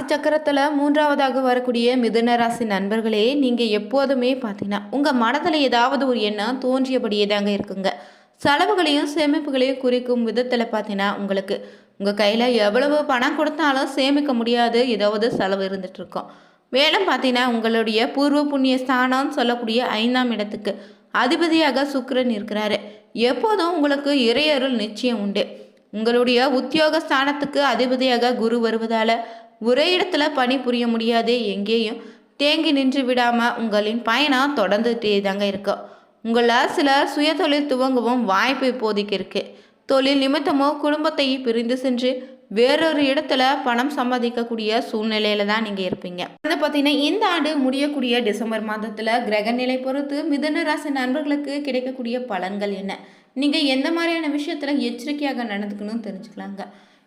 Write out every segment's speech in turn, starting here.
ராசி சக்கரத்தில் மூன்றாவதாக வரக்கூடிய மிதுன ராசி நண்பர்களே நீங்கள் எப்போதுமே பார்த்தீங்கன்னா உங்கள் மனதில் ஏதாவது ஒரு எண்ணம் தோன்றியபடியே தாங்க இருக்குங்க. செலவுகளையும் சேமிப்புகளையும் குறிக்கும் விதத்தில் பார்த்தீங்கன்னா உங்களுக்கு உங்கள் கையில் எவ்வளவு பணம் கொடுத்தாலும் சேமிக்க முடியாது ஏதாவது செலவு இருந்துகிட்ருக்கோம் மேலும் பார்த்தீங்கன்னா உங்களுடைய பூர்வ புண்ணிய ஸ்தானம் சொல்லக்கூடிய ஐந்தாம் இடத்துக்கு அதிபதியாக சுக்கரன் இருக்கிறாரு. எப்போதும் உங்களுக்கு இறையருள் நிச்சயம் உண்டு. உங்களுடைய உத்தியோக ஸ்தானத்துக்கு அதிபதியாக குரு வருவதால் ஒரே இடத்துல பணி புரிய முடியாது எங்கேயும் தேங்கி நின்று விடாமல் உங்களின் பயணம் தொடர்ந்துட்டே தாங்க இருக்கும் உங்களில் சிலர் சுய தொழில் துவங்கவும் வாய்ப்பு இப்போதைக்கு இருக்கு. தொழில் நிமித்தமோ குடும்பத்தை பிரிந்து சென்று வேறொரு இடத்துல பணம் சம்பாதிக்கக்கூடிய சூழ்நிலையில தான் நீங்கள் இருப்பீங்க. அது பார்த்தீங்கன்னா இந்த ஆண்டு முடியக்கூடிய டிசம்பர் மாதத்தில் கிரகநிலை பொறுத்து மிதன ராசி நண்பர்களுக்கு கிடைக்கக்கூடிய பலன்கள் என்ன? நீங்கள் எந்த மாதிரியான விஷயத்தில் எச்சரிக்கையாக நடந்துக்கணும்னு தெரிஞ்சுக்கலாங்க.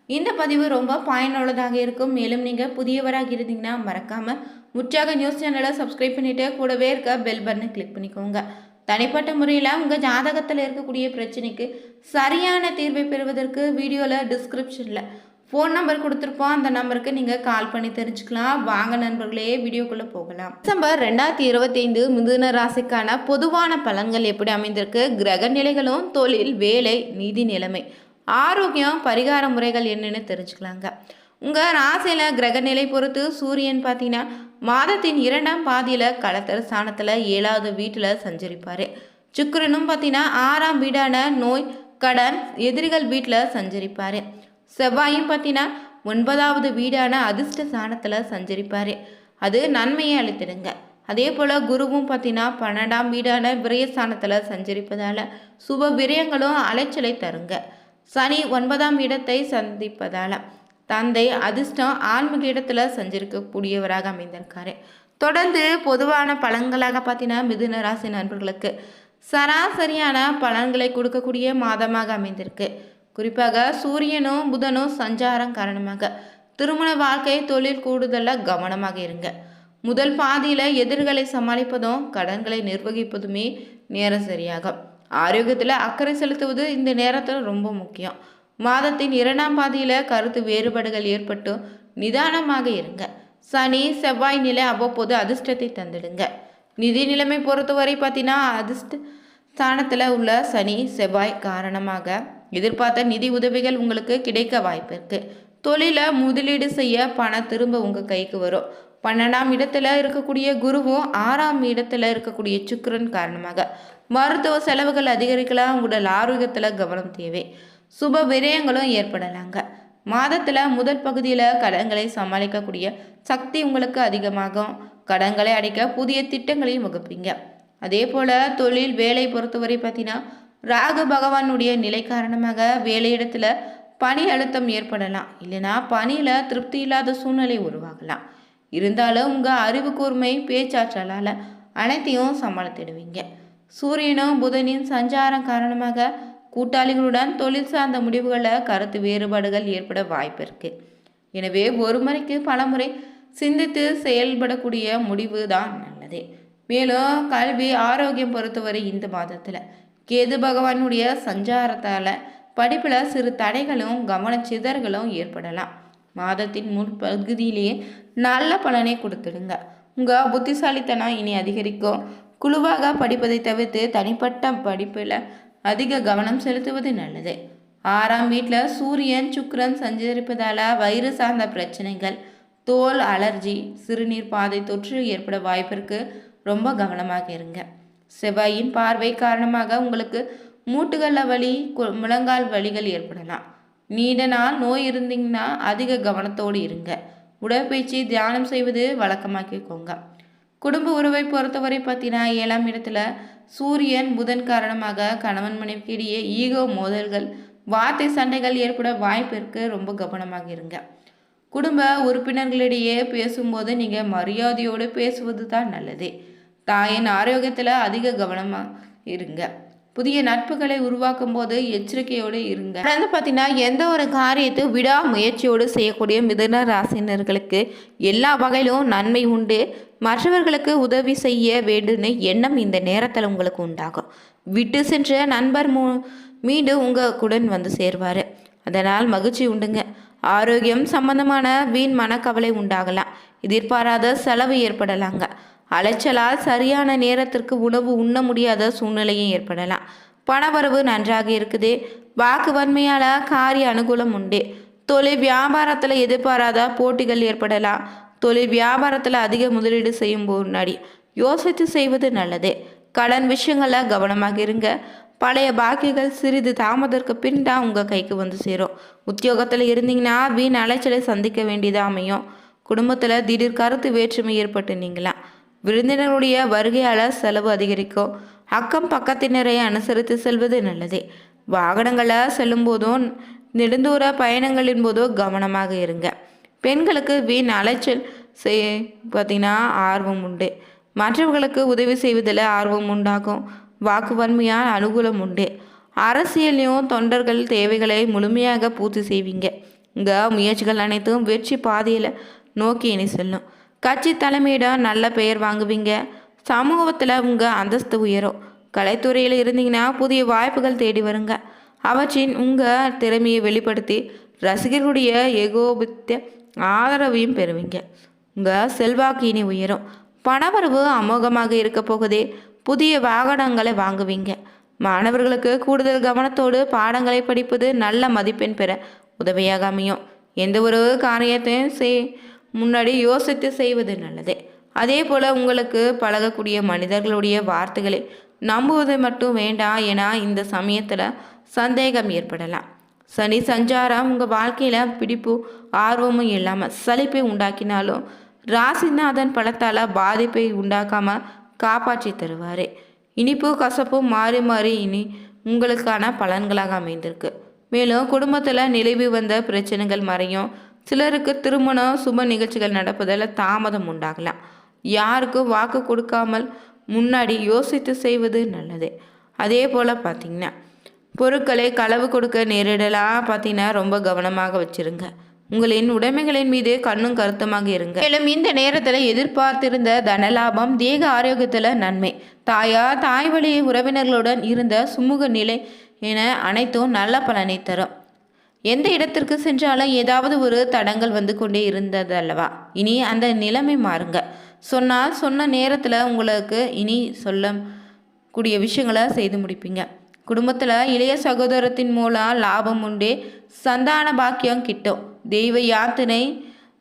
இந்த பதிவு ரொம்ப பயனுள்ளதாக இருக்கும். மேலும் நீங்கள் புதியவராக இருந்தீங்கன்னா மறக்காமல் முற்றாக நியூஸ் சேனலை சப்ஸ்கிரைப் பண்ணிவிட்டு கூடவே இருக்க பெல் பட்டனை கிளிக் பண்ணிக்கோங்க. தனிப்பட்ட முறையில் உங்கள் ஜாதகத்தில் இருக்கக்கூடிய பிரச்சனைக்கு சரியான தீர்வை பெறுவதற்கு வீடியோவில் டிஸ்கிரிப்ஷனில் ஃபோன் நம்பர் கொடுத்துருப்போம் அந்த நம்பருக்கு நீங்கள் கால் பண்ணி தெரிஞ்சுக்கலாம். வாங்க நண்பர்களே வீடியோக்குள்ளே போகலாம். டிசம்பர் ரெண்டாயிரத்தி இருபத்தைந்து மிதுன ராசிக்கான பொதுவான பலன்கள் எப்படி அமைந்திருக்கு? கிரக நிலைகளும் தொழில் வேலை நிதி நிலைமை. ஆரோக்கியம் பரிகார முறைகள் என்னென்னு தெரிஞ்சுக்கலாங்க. உங்கள் ராசியில் கிரகநிலை பொறுத்து சூரியன் பார்த்தீங்கன்னா மாதத்தின் இரண்டாம் பாதியில் களத்தர் ஸ்தானத்தில் ஏழாவது வீட்டில் சஞ்சரிப்பார். சுக்கரனும் பார்த்தீங்கன்னா ஆறாம் வீடான நோய் கடன் எதிரிகள் வீட்டில் சஞ்சரிப்பார். செவ்வாயும் பார்த்தீங்கன்னா ஒன்பதாவது வீடான அதிர்ஷ்ட ஸ்தானத்தில் சஞ்சரிப்பார். அது நன்மையை அளித்திடுங்க. அதே போல் குருவும் பார்த்தீங்கன்னா பன்னெண்டாம் வீடான விரயஸ்தானத்தில் சஞ்சரிப்பதால் சுப விரயங்களும் அலைச்சலை தருங்க. சனி ஒன்பதாம் இடத்தை சந்திப்பதால் தந்தை அதிர்ஷ்டம் ஆன்மீக இடத்துல செஞ்சிருக்கக்கூடியவராக அமைந்திருக்காரு. தொடர்ந்து பொதுவான பலன்களாக பார்த்தீங்கன்னா மிதுன ராசி நண்பர்களுக்கு சராசரியான பலன்களை கொடுக்கக்கூடிய மாதமாக அமைந்திருக்கு. குறிப்பாக சூரியனும் புதனும் சஞ்சாரம் காரணமாக திருமண வாழ்க்கை தொழில் கூடுதலாக கவனமாக இருங்க. முதல் பாதியில் எதிர்களை சமாளிப்பதும் கடன்களை நிர்வகிப்பதுமே நேரம் சரியாகும். ஆரோக்கியத்தில் அக்கறை செலுத்துவது இந்த நேரத்தில் ரொம்ப முக்கியம். மாதத்தின் இரண்டாம் பாதியில் கருத்து வேறுபாடுகள் ஏற்பட்டு நிதானமாக இருங்க. சனி செவ்வாய் நிலை அவ்வப்போது அதிர்ஷ்டத்தை தந்துடுங்க. நிதி நிலைமை பொறுத்தவரை பார்த்தீங்கன்னா அதிர்ஷ்ட ஸ்தானத்தில் உள்ள சனி செவ்வாய் காரணமாக எதிர்பார்த்த நிதி உதவிகள் உங்களுக்கு கிடைக்க வாய்ப்பு இருக்குது தொழிலை முதலீடு செய்ய பணம் திரும்ப உங்கள் கைக்கு வரும். பன்னெண்டாம் இடத்துல இருக்கக்கூடிய குருவும் ஆறாம் இடத்துல இருக்கக்கூடிய சுக்கிரன் காரணமாக மருத்துவ செலவுகள் அதிகரிக்கலாம். உடல் ஆரோக்கியத்தில் கவனம் தேவை. சுப விரயங்களும் ஏற்படலாங்க. மாதத்தில் முதல் பகுதியில் கடன்களை சமாளிக்கக்கூடிய சக்தி உங்களுக்கு அதிகமாகும். கடன்களை அடைக்க புதிய திட்டங்களையும் வகுப்பீங்க. அதே போல் தொழில் வேலை பொறுத்தவரை பார்த்தீங்கன்னா ராகு பகவானுடைய நிலை காரணமாக வேலையிடத்தில் பணி அழுத்தம் ஏற்படலாம். இல்லைனா பணியில் திருப்தி இல்லாத சூழ்நிலை உருவாகலாம். இருந்தாலும் உங்கள் அறிவு கூர்மை பேச்சாற்றலால் அனைத்தையும் சமாளித்திடுவீங்க. சூரியனும் புதனின் சஞ்சாரம் காரணமாக கூட்டாளிகளுடன் தொழில் சார்ந்த முடிவுகளில் கருத்து வேறுபாடுகள் ஏற்பட வாய்ப்பு இருக்கு. எனவே ஒரு முறைக்கு பல முறை சிந்தித்து செயல்படக்கூடிய முடிவு தான் நல்லது. மேலும் கல்வி ஆரோக்கியம் பொறுத்தவரை இந்த மாதத்தில் கேது பகவானுடைய சஞ்சாரத்தால் படிப்பில் சிறு தடைகளும் கவனச்சிதறல்களும் ஏற்படலாம். மாதத்தின் முற்பகுதியிலேயே நல்ல பலனை கொடுத்துடுங்க. உங்கள் புத்திசாலித்தனம் இனி அதிகரிக்கும். குழுவாக படிப்பதை தவிர்த்து தனிப்பட்ட படிப்பில் அதிக கவனம் செலுத்துவது நல்லது. ஆறாம் வீட்டில் சூரியன் சுக்கரன் சஞ்சரிப்பதால் வயிறு சார்ந்த பிரச்சனைகள் தோல் அலர்ஜி சிறுநீர் பாதை தொற்று ஏற்பட வாய்ப்பிற்கு ரொம்ப கவனமாக இருங்க. செவ்வாயின் பார்வை காரணமாக உங்களுக்கு மூட்டுகளில் வலி கு- முழங்கால் வலிகள் ஏற்படலாம். நீண்ட நாள் நோய் இருந்தீங்கன்னா அதிக கவனத்தோடு இருங்க. உடற்பயிற்சி தியானம் செய்வது வழக்கமாக்கிக்கோங்க. குடும்ப உறவை பொறுத்தவரை பார்த்தீங்கன்னா ஏழாம் இடத்துல சூரியன் புதன் காரணமாக கணவன் மனைவிக்கு இடையே ஈகோ மோதல்கள் வார்த்தை சண்டைகள் ஏற்பட வாய்ப்பு இருக்கு. ரொம்ப கவனமாக இருங்க. குடும்ப உறுப்பினர்களிடையே பேசும்போது நீங்கள் மரியாதையோடு பேசுவது தான் நல்லது. தாயின் ஆரோக்கியத்தில் அதிக கவனமாக இருங்க. புதிய நட்புகளை உருவாக்கும் போது எச்சரிக்கையோடு இருங்க. தொடர்ந்து பார்த்தீங்கன்னா எந்த ஒரு காரியத்தை விடா முயற்சியோடு செய்யக்கூடிய மிதன ராசினர்களுக்கு எல்லா வகையிலும் நன்மை உண்டு. மற்றவர்களுக்கு உதவி செய்ய வேண்டும்னு எண்ணம் இந்த நேரத்தில் உங்களுக்கு உண்டாகும். விட்டு சென்ற நண்பர் மூ மீண்டும் உங்கள் குடன் வந்து சேர்வார். அதனால் மகிழ்ச்சி உண்டுங்க. ஆரோக்கியம் சம்பந்தமான வீண் மனக்கவலை உண்டாகலாம். எதிர்பாராத செலவு ஏற்படலாங்க. அலைச்சலால் சரியான நேரத்திற்கு உணவு உண்ண முடியாத சூழ்நிலையும் ஏற்படலாம். பணவரவு நன்றாக இருக்குது. வாக்கு வன்மையால் காரிய அனுகூலம் உண்டு. தொழில் வியாபாரத்தில் எதிர்பாராத போட்டிகள் ஏற்படலாம். தொழில் வியாபாரத்தில் அதிக முதலீடு செய்யும் முன்னாடி யோசித்து செய்வது நல்லது. கடன் விஷயங்களில் கவனமாக இருங்க. பழைய பாக்கிகள் சிறிது தாமதற்கு பின் தான் உங்கள் கைக்கு வந்து சேரும். உத்தியோகத்தில் இருந்தீங்கன்னா வீண் அலைச்சலை சந்திக்க வேண்டியதாக அமையும். குடும்பத்தில் திடீர் கருத்து வேற்றுமை ஏற்பட்டு விருந்தினருடைய வருகையால் செலவு அதிகரிக்கும். அக்கம் பக்கத்தினரை அனுசரித்து செல்வது நல்லது. வாகனங்களில் செல்லும்போதும் நெடுந்தூர பயணங்களின் போதோ கவனமாக இருங்க. பெண்களுக்கு வீண் அலைச்சல் செய் பார்த்திங்கன்னா ஆர்வம் உண்டு. மற்றவர்களுக்கு உதவி செய்வதில் ஆர்வம் உண்டாகும். வாக்கு வன்மையால் அனுகூலம் உண்டு. அரசியலையும் தொண்டர்கள் தேவைகளை முழுமையாக பூர்த்தி செய்வீங்க. இங்கே முயற்சிகள் அனைத்தும் வெற்றி பாதையில் நோக்கி இனி செல்லும். கட்சி தலைமையிடம் நல்ல பெயர் வாங்குவீங்க. சமூகத்தில் உங்கள் அந்தஸ்து உயரும். கலைத்துறையில் இருந்தீங்கன்னா புதிய வாய்ப்புகள் தேடி வருங்க. அவற்றின் உங்கள் திறமையை வெளிப்படுத்தி ரசிகர்களுடைய ஏகோபித்த ஆதரவையும் பெறுவீங்க. உங்கள் செல்வாக்கு இனி உயரும். பணவரவு அமோகமாக இருக்க போகுதே. புதிய வாகனங்களை வாங்குவீங்க. மாணவர்களுக்கு கூடுதல் கவனத்தோடு பாடங்களை படிப்பது நல்ல மதிப்பெண் பெற உதவியாக அமையும். எந்த ஒரு காரியத்தையும் செய் முன்னாடி யோசித்து செய்வது நல்லது. அதே போல் உங்களுக்கு பழகக்கூடிய மனிதர்களுடைய வார்த்தைகளை நம்புவது மட்டும் வேண்டாம் ஏன்னா இந்த சமயத்தில் சந்தேகம் ஏற்படலாம். சனி சஞ்சாரம் உங்கள் வாழ்க்கையில் பிடிப்பு ஆர்வமும் இல்லாமல் சலிப்பை உண்டாக்கினாலும் ராசிநாதன் பலத்தால் பாதிப்பை உண்டாக்காமல் காப்பாற்றி தருவார். இனிப்பு கசப்பு மாறி மாறி இனி உங்களுக்கான பலன்களாக அமைந்திருக்கு. மேலும் குடும்பத்தில் நிலவி வந்த பிரச்சனைகள் மறையும். சிலருக்கு திருமணம் சுப நிகழ்ச்சிகள் நடப்பதில் தாமதம் உண்டாகலாம். யாருக்கும் வாக்கு கொடுக்காமல் முன்னாடி யோசித்து செய்வது நல்லது. அதே போல் பார்த்திங்கன்னா பொருட்களை களவு கொடுக்க நேரிடலாம் பார்த்தீங்கன்னா ரொம்ப கவனமாக வச்சிருங்க. உங்களின் உடைமைகளின் மீது கண்ணும் கருத்துமாக இருங்க. மேலும் இந்த நேரத்தில் எதிர்பார்த்திருந்த தனலாபம் தேக ஆரோக்கியத்தில் நன்மை. தாயா தாய் வழி உறவினர்களுடன் இருந்த சுமூக நிலை என அனைத்தும் நல்ல பலனை தரும். எந்த இடத்திற்கு சென்றாலும் ஏதாவது ஒரு தடங்கள் வந்து கொண்டே இருந்தது அல்லவா இனி அந்த நிலைமை மாறுங்க. சொன்னால் சொன்ன நேரத்தில் உங்களுக்கு இனி சொல்ல கூடிய விஷயங்களை செய்து முடிப்பீங்க. குடும்பத்தில் இளைய சகோதரத்தின் மூலம் லாபம் உண்டு சந்தான பாக்கியம் கிட்டும். தெய்வ யாத்திரை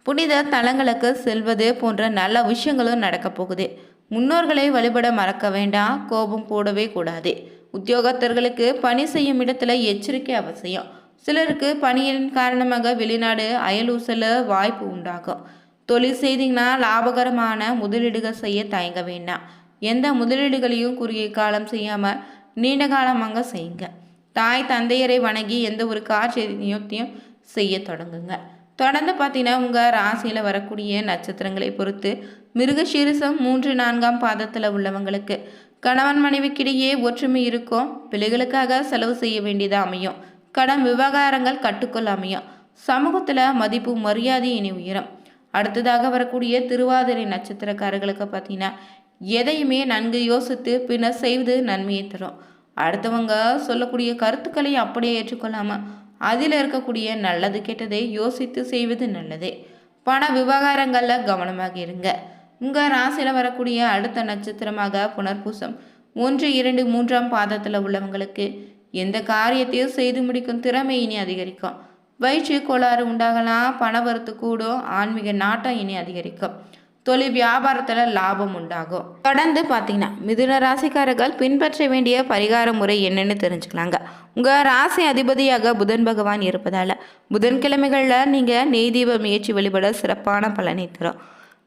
புனித தலங்களுக்கு செல்வது போன்ற நல்ல விஷயங்களும் நடக்கப் போகுது. முன்னோர்களை வழிபட மறக்க வேண்டாம் கோபம் போடவே கூடாது. உத்தியோகத்தர்களுக்கு பணி செய்யும் இடத்துல எச்சரிக்கை அவசியம். சிலருக்கு பணியின் காரணமாக வெளிநாடு அயலூசல வாய்ப்பு உண்டாகும். தொழில் செய்தீங்கன்னா லாபகரமான முதலீடுகள் செய்ய தயங்க வேண்டாம். எந்த முதலீடுகளையும் குறுகிய காலம் செய்யாமல் நீண்ட காலமாக செய்யுங்க. தாய் தந்தையரை வணங்கி எந்த ஒரு காட்சியத்தையும் செய்ய தொடங்குங்க. தொடர்ந்து பார்த்தீங்கன்னா உங்கள் ராசியில் வரக்கூடிய நட்சத்திரங்களை பொறுத்து மிருகசீரிசம் மூன்று நான்காம் பாதத்தில் உள்ளவங்களுக்கு கணவன் மனைவிக்கிடையே ஒற்றுமை இருக்கும். பிள்ளைகளுக்காக செலவு செய்ய வேண்டியதாக அமையும். கடன் விவகாரங்கள் கட்டுக்குள் அமையும் சமூகத்தில் மதிப்பு மரியாதை இனி உயரும். அடுத்ததாக வரக்கூடிய திருவாதிரை நட்சத்திரக்காரர்களுக்கு பார்த்தீங்கன்னா எதையுமே நன்கு யோசித்து பின்னர் செய்வது நன்மையை தரும். அடுத்தவங்க சொல்லக்கூடிய கருத்துக்களை அப்படியே ஏற்றுக்கொள்ளாமல் அதில் இருக்கக்கூடிய நல்லது கெட்டதை யோசித்து செய்வது நல்லது. பண விவகாரங்களில் கவனமாக இருங்க. உங்கள் ராசியில் வரக்கூடிய அடுத்த நட்சத்திரமாக புனர்பூசம் ஒன்று இரண்டு மூன்றாம் பாதத்தில் உள்ளவங்களுக்கு எந்த காரியத்தையும் செய்து முடிக்கும் திறமை இனி அதிகரிக்கும். வயிற்று கோளாறு உண்டாகலாம் பணவரத்து கூடும் ஆன்மீக நாட்டம் இனி அதிகரிக்கும். தொழில் வியாபாரத்தில் லாபம் உண்டாகும். தொடர்ந்து பார்த்தீங்கன்னா மிதுன ராசிக்காரர்கள் பின்பற்ற வேண்டிய பரிகார முறை என்னென்னு தெரிஞ்சுக்கலாங்க. உங்கள் ராசி அதிபதியாக புதன் பகவான் இருப்பதால் புதன்கிழமைகளில் நீங்கள் நெய் தீபம் ஏற்றி வழிபட சிறப்பான பலனை தரும்.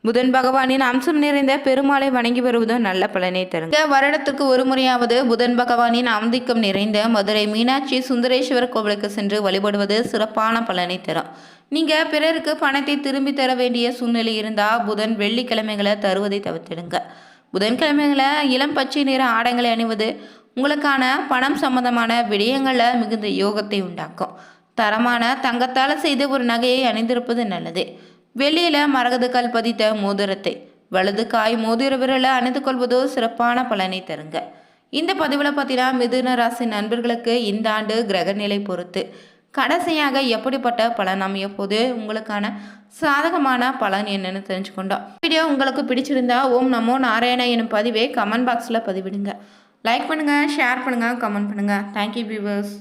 புதன் பகவானின் அம்சம் நிறைந்த பெருமாளை வணங்கி வருவதும் நல்ல பலனை தரும். வருடத்துக்கு ஒரு முறையாவது புதன் பகவானின் ஆந்திக்கம் நிறைந்த மதுரை மீனாட்சி சுந்தரேஸ்வரர் கோவிலுக்கு சென்று வழிபடுவது சிறப்பான பலனை தரும். நீங்கள் பிறருக்கு பணத்தை திரும்பி தர வேண்டிய சூழ்நிலை இருந்தால் புதன் வெள்ளிக்கிழமைகளை தருவதை தவிர்த்திடுங்க. புதன்கிழமைகளை இளம் பச்சை நிற ஆடைகளை அணிவது உங்களுக்கான பணம் சம்பந்தமான விடயங்களில் மிகுந்த யோகத்தை உண்டாக்கும். தரமான தங்கத்தால் செய்த ஒரு நகையை அணிந்திருப்பது நல்லது. வெளியில் மரகதக்கால் பதித்த மோதிரத்தை வலது காய் மோதிர விரலை அணிந்து கொள்வதோ சிறப்பான பலனை தருங்க. இந்த பதிவில் பார்த்தீங்கன்னா மிதுன ராசி நண்பர்களுக்கு இந்த ஆண்டு கிரகநிலை பொறுத்து கடைசியாக எப்படிப்பட்ட பலன் அமைய போது உங்களுக்கான சாதகமான பலன் என்னன்னு தெரிஞ்சுக்கொண்டோம். வீடியோ உங்களுக்கு பிடிச்சிருந்தா ஓம் நமோ நாராயண எனும் பதிவை கமெண்ட் பாக்ஸில் பதிவிடுங்க. லைக் பண்ணுங்கள் ஷேர் பண்ணுங்கள் கமெண்ட் பண்ணுங்கள் தேங்க்யூ வியூவர்ஸ்